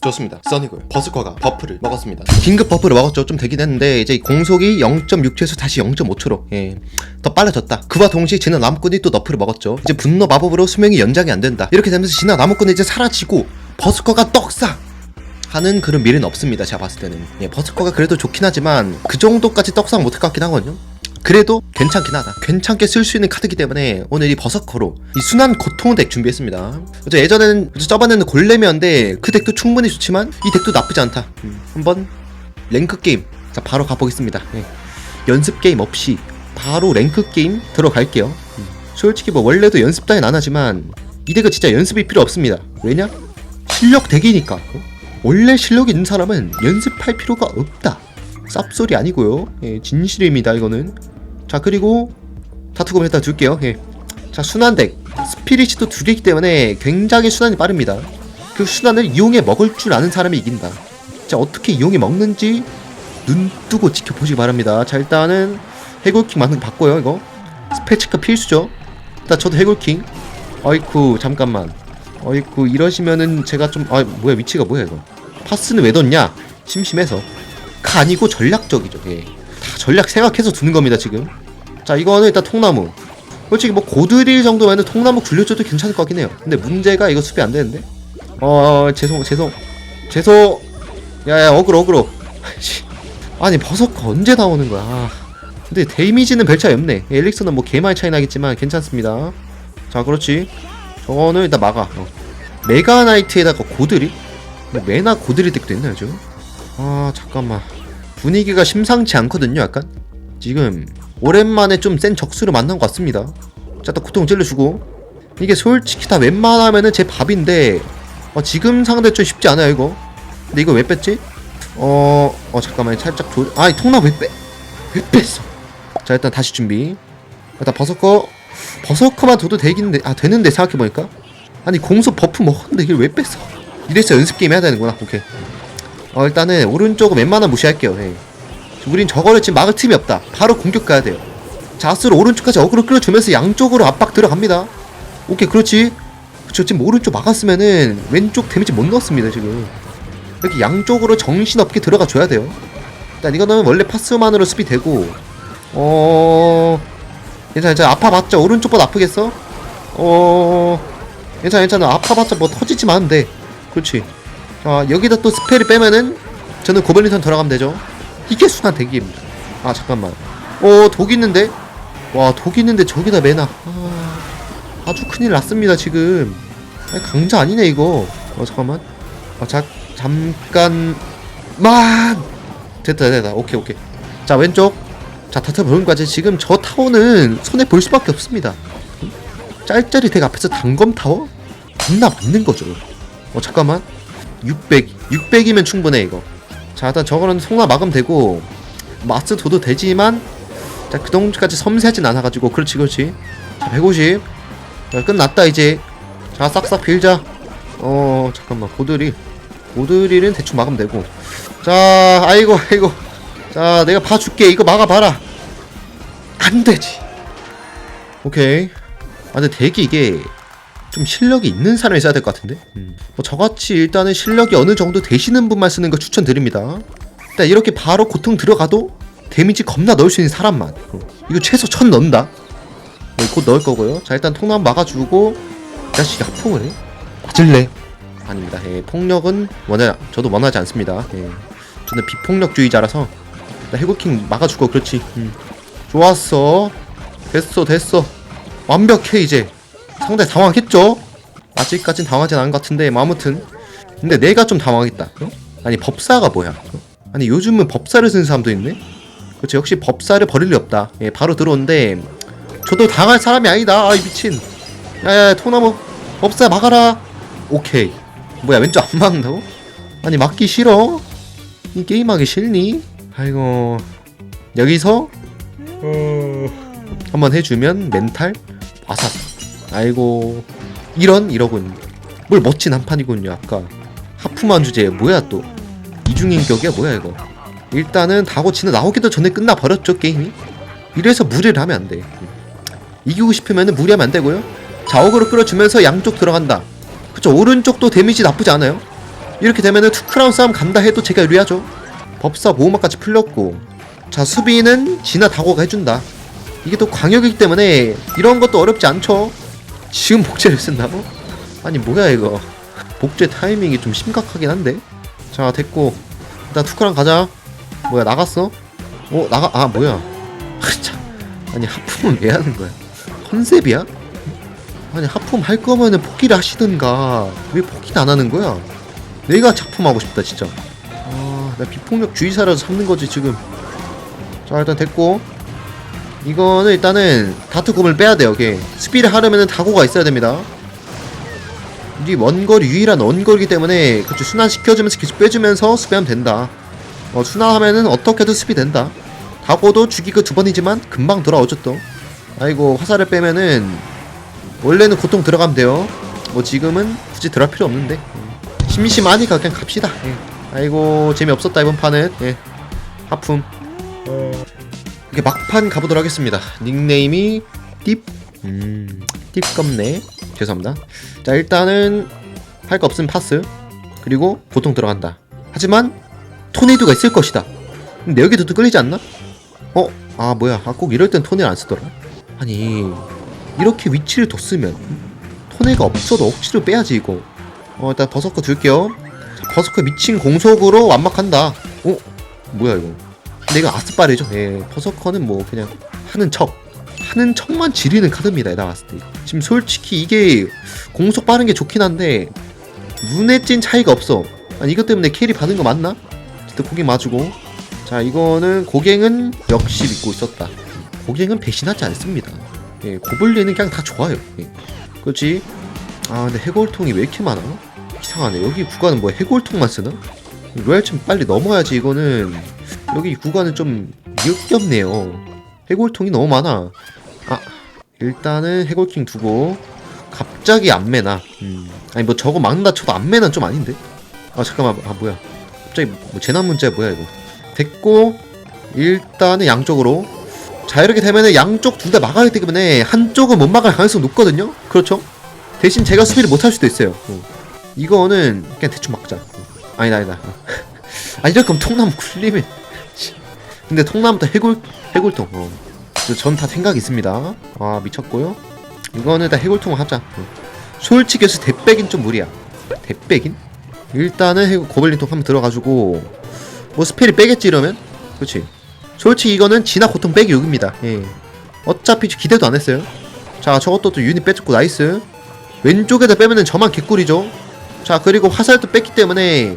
좋습니다. 써니고요. 버스커가 버프를 먹었습니다. 긴급 버프를 먹었죠. 좀 되긴 했는데 이제 공속이 0.6초에서 다시 0.5초로 예, 더 빨라졌다. 그와 동시에 진화 나무꾼이 또 너프를 먹었죠. 이제 분노 마법으로 수명이 연장이 안 된다. 이렇게 되면서 진화 나무꾼은 이제 사라지고 버스커가 떡상. 하는 그런 미래는 없습니다. 제가 봤을 때는 예, 버스커가 그래도 좋긴 하지만 그 정도까지 떡상 못할 것 같긴 하거든요. 그래도 괜찮긴 하다. 괜찮게 쓸 수 있는 카드기 때문에 오늘 이 버서커로 이 순한 고통 덱 준비했습니다. 예전에는 써봤는 골렘이었는데 그 덱도 충분히 좋지만 이 덱도 나쁘지 않다. 음, 한번 랭크 게임 자 바로 가보겠습니다. 예. 연습 게임 없이 바로 랭크 게임 들어갈게요. 음, 솔직히 뭐 원래도 연습 따윈 안 하지만 이 덱은 진짜 연습이 필요 없습니다. 왜냐? 실력 덱이니까. 어? 원래 실력 있는 사람은 연습할 필요가 없다. 쌉소리 아니고요. 예, 진실입니다 이거는. 자 그리고 다투금 일단 둘게요. 예. 자 순환덱 스피릿이 또 두 개이기 때문에 굉장히 순환이 빠릅니다. 그 순환을 이용해 먹을 줄 아는 사람이 이긴다. 자 어떻게 이용해 먹는지 눈 뜨고 지켜보시기 바랍니다. 자 일단은 해골킹 만능 바꿔요 이거. 스페체크 필수죠. 일단 저도 해골킹. 어이쿠 잠깐만. 어이쿠 이러시면은 제가 좀 아 뭐야 위치가 뭐야 이거. 파스는 왜 뒀냐? 심심해서. 가 아니고 전략적이죠. 예. 다 전략 생각해서 두는 겁니다 지금. 자 이거는 일단 통나무. 솔직히 뭐 고드릴 정도면은 통나무 굴려줘도 괜찮을 것 같긴 해요. 근데 문제가 이거 수비 안 되는데. 어 죄송 죄송 죄송. 야야 어그로 어그로. 아니 버섯커 언제 나오는 거야? 아. 근데 데미지는 별 차이 없네. 엘릭서는 뭐 개말 차이 나겠지만 괜찮습니다. 자 그렇지. 저거는 일단 막아. 어. 메가 나이트에다가 고드리? 뭐 메나 고드리 덱도 있나요 지금? 아 잠깐만. 분위기가 심상치 않거든요 약간. 지금 오랜만에 좀 센 적수를 만난 것 같습니다. 자 일단 고통 찔러주고. 이게 솔직히 다 웬만하면은 제 밥인데 어, 지금 상대 좀 쉽지 않아요 이거. 근데 이거 왜 뺐지? 어... 어 잠깐만. 살짝 조... 아이 통나 왜 빼? 왜 뺐어? 자 일단 다시 준비. 일단 버섯커 버섯커만 둬도 되긴데 아 되는데 생각해보니까. 아니 공수 버프 먹었는데 이걸 왜 뺐어? 이래서 연습 게임 해야 되는구나. 오케이 어 일단은 오른쪽은 웬만하면 무시할게요. 예. 우린 저거를 지금 막을 틈이 없다. 바로 공격 가야 돼요. 자스로 오른쪽까지 어그로 끌어주면서 양쪽으로 압박 들어갑니다. 오케이 그렇지. 그쵸 지금 오른쪽 막았으면은 왼쪽 데미지 못 넣었습니다 지금. 이렇게 양쪽으로 정신없게 들어가 줘야 돼요. 일단 이거는 원래 파스만으로 수비 되고. 어 괜찮아 괜찮아. 아파봤자 오른쪽보다 아프겠어? 어 괜찮아 괜찮아. 아파봤자 뭐 터지지만 돼. 그렇지 자 여기다 또 스펠을 빼면은 저는 고블린선 돌아가면 되죠. 이게 순한 대기입니다. 아 잠깐만. 어독 있는데? 와독 있는데 저기다 매나. 아, 아주 큰일 났습니다 지금. 아니, 강자 아니네 이거. 어 잠깐만. 아 자, 잠깐만. 됐다 됐다. 오케이 오케이. 자 왼쪽. 자 다트 브론까지 지금 저 타워는 손에 볼 수밖에 없습니다. 응? 짤짤이 덱 앞에서 단검 타워? 겁나 맞는 거죠. 어 잠깐만 600 600이면 충분해 이거. 자 일단 저거는 송나 막으면 되고 마스 둬도 되지만 자 그 정도까지 섬세하진 않아가지고 그렇지 그렇지. 자 150 자, 끝났다 이제. 자 싹싹 빌자. 어 잠깐만 고드리. 고드리는 대충 막으면 되고. 자 아이고 아이고. 자 내가 봐줄게. 이거 막아봐라. 안되지. 오케이. 아 근데 대기 이게 좀 실력이 있는 사람이 써야 될 것 같은데 음. 뭐 저같이 일단은 실력이 어느 정도 되시는 분만 쓰는 거 추천드립니다 일단 이렇게 바로 고통 들어가도 데미지 겁나 넣을 수 있는 사람만 어. 이거 최소 천 넣는다 네, 곧 넣을 거고요 자 일단 통나무 막아주고 이 자식이 합풍을 해? 맞을래? 아닙니다 예, 폭력은 원하 저도 원하지 않습니다 예. 저는 비폭력주의자라서 나 해고킹 막아주고 그렇지 음. 좋았어 됐어 됐어 완벽해 이제 상대 당황했죠? 아직까진 당황하진 않은 것 같은데 뭐 아무튼. 근데 내가 좀 당황했다. 어? 아니 법사가 뭐야? 어? 아니 요즘은 법사를 쓰는 사람도 있네? 그렇지 역시 법사를 버릴 리 없다. 예 바로 들어오는데 저도 당할 사람이 아니다. 아이 미친. 야야 토나무. 법사 막아라. 오케이. 뭐야 왼쪽 안 막는다고? 아니 막기 싫어? 이 게임하기 싫니? 아이고. 여기서? 어... 한번 해주면 멘탈 와삭 아이고. 이런 있는 뭘 멋진 한판이군요 아까. 하프만 주제 뭐야 또? 이중인격이야 뭐야 이거? 일단은 다고치는 나오기도 전에 끝나 버렸죠 게임이? 이래서 무리를 하면 안돼. 이기고 싶으면 무리하면 안 되고요. 좌우으로 끌어주면서 양쪽 들어간다. 그쵸 오른쪽도 데미지 나쁘지 않아요. 이렇게 되면은 투크라운 싸움 간다 해도 제가 유리하죠. 법사 보호막까지 풀렸고. 자 수비는 진화 다고가 해준다. 이게 또 광역이기 때문에 이런 것도 어렵지 않죠 지금 복제를 쓴다고? 아니 뭐야 이거. 복제 타이밍이 좀 심각하긴 한데? 자 됐고. 일단 투크랑 가자. 뭐야 나갔어? 어 나가 아 뭐야. 참. 아니 하품은 왜 하는 거야? 컨셉이야? 아니 하품 할 거면은 포기를 하시든가. 왜 포기는 안 하는 거야? 내가 작품하고 싶다 진짜. 아나 비폭력 주의사라도 삼는 거지 지금. 자 일단 됐고 이거는 일단은 다트 곰을 빼야 돼요 이게 스피를 하려면은 다고가 있어야 됩니다. 이 원거리 유일한 원거리기 때문에 그쵸 순환시켜주면서 계속 빼주면서 수비하면 된다. 어, 순환하면은 어떻게든 수비 된다. 다고도 죽이고 두 번이지만 금방 돌아오죠 또. 아이고 화살을 빼면은 원래는 고통 들어가면 돼요. 뭐 지금은 굳이 들어갈 필요 없는데. 예. 심심하니까 그냥 갑시다. 예. 아이고 재미없었다 이번 판은. 예. 하품. 이렇게 막판 가보도록 하겠습니다. 닉네임이 띠 음, 띠껍네. 죄송합니다. 자 일단은 할 거 없으면 파스. 그리고 보통 들어간다. 하지만 토네이도가 있을 것이다. 근데 여기도 또 끌리지 않나? 어? 아 뭐야. 아, 꼭 이럴 땐 토네를 안 쓰더라. 아니 이렇게 위치를 뒀으면 토네가 없어도 억지로 빼야지 이거. 어 일단 줄게요. 자, 버서커 미친 공속으로 완막한다. 어? 뭐야 이거 이거 아스파르죠? 예 버서커는 뭐 그냥 하는 척 하는 척만 지리는 카드입니다 내가 봤을 때 지금 솔직히 이게 공속 빠른 게 좋긴 한데 눈에 찐 차이가 없어. 아니 이것 때문에 캐리 받은 거 맞나? 일단 고갱 맞주고. 자 이거는 고갱은 역시 믿고 있었다. 고갱은 배신하지 않습니다. 예 고블린은 그냥 다 좋아요. 예. 그렇지? 아 근데 해골통이 왜 이렇게 많아? 이상하네. 여기 구간은 뭐 해골통만 쓰나? 로얄층 빨리 넘어야지 이거는 여기 구간은 좀 역겹네요. 해골통이 너무 많아. 아 일단은 해골킹 두고 갑자기 안 매나. 음. 아니 뭐 저거 막는다 쳐도 안 매는 좀 아닌데? 아 잠깐만 아 뭐야. 갑자기 뭐 재난 문제야 뭐야 이거. 됐고 일단은 양쪽으로. 자 이렇게 되면은 양쪽 둘 다 막아야 되기 때문에 한쪽은 못 막을 가능성이 높거든요? 그렇죠? 대신 제가 수비를 못 할 수도 있어요. 어. 이거는 그냥 대충 막자. 어. 아니다 아니다. 어. 아 이럴 거면 통나무 굴리면 근데 통나무도 해골 해골통. 어. 전다 생각 있습니다. 아 미쳤고요. 이거는 다 해골통을 하자. 어. 솔직히 해서 대백인 좀 무리야. 대백인? 일단은 해골 고블린통 한번 들어가지고 뭐 스펠이 빼겠지 이러면? 그렇지. 솔직히 이거는 진화 고통 빼기 6입니다. 예. 어차피 기대도 안 했어요. 자 저것도 또 유닛 빼줬고 나이스. 왼쪽에다 빼면은 저만 개꿀이죠. 자 그리고 화살도 뺐기 때문에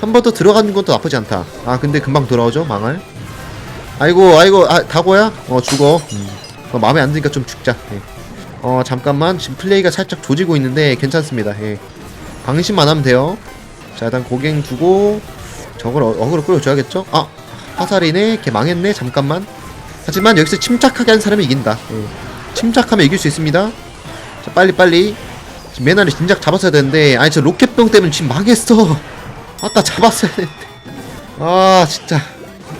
한 번 더 들어가는 것도 나쁘지 않다. 아 근데 금방 돌아오죠 망할 아이고 아이고 아 다고야? 어 죽어. 음. 어, 마음에 안 드니까 좀 죽자. 예. 어 잠깐만. 지금 플레이가 살짝 조지고 있는데 괜찮습니다. 예. 방심만 하면 돼요. 자 일단 고갱 두고 저걸 어, 어그로 끌어줘야겠죠? 아 화살이네. 걔 망했네. 잠깐만. 하지만 여기서 침착하게 한 사람이 이긴다. 예. 침착하면 이길 수 있습니다. 자 빨리빨리. 지금 메나를 진작 잡았어야 되는데 아니 저 로켓병 때문에 지금 망했어. 아까 잡았어야 되는데. 아 진짜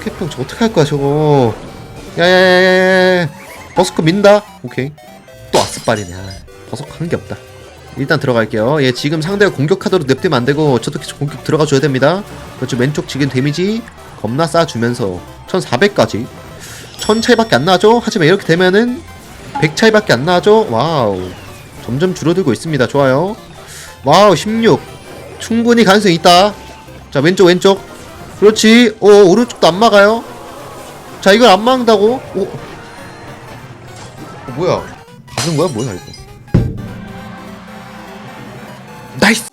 로켓병 저 어떡할 거야 저거 야야야야야 버스커 민다 오케이 또 아스빨이네 아, 버스커 한게 없다 일단 들어갈게요. 예, 지금 상대가 공격 카드로 냅두면 안 되고 저도 계속 공격 들어가 줘야 됩니다. 그렇죠. 왼쪽 지금 데미지 겁나 쌓아주면서 1400까지 1000 차이밖에 안 나죠? 하지만 이렇게 되면은 100 차이밖에 안 나죠? 와우. 점점 줄어들고 있습니다. 좋아요. 와우, 16. 충분히 가능성이 있다. 자, 왼쪽, 왼쪽. 그렇지. 오, 오른쪽도 안 막아요. 자, 이걸 안 막는다고? 오. 어, 뭐야? 가는 거야? 뭐야, 이거? 나이스!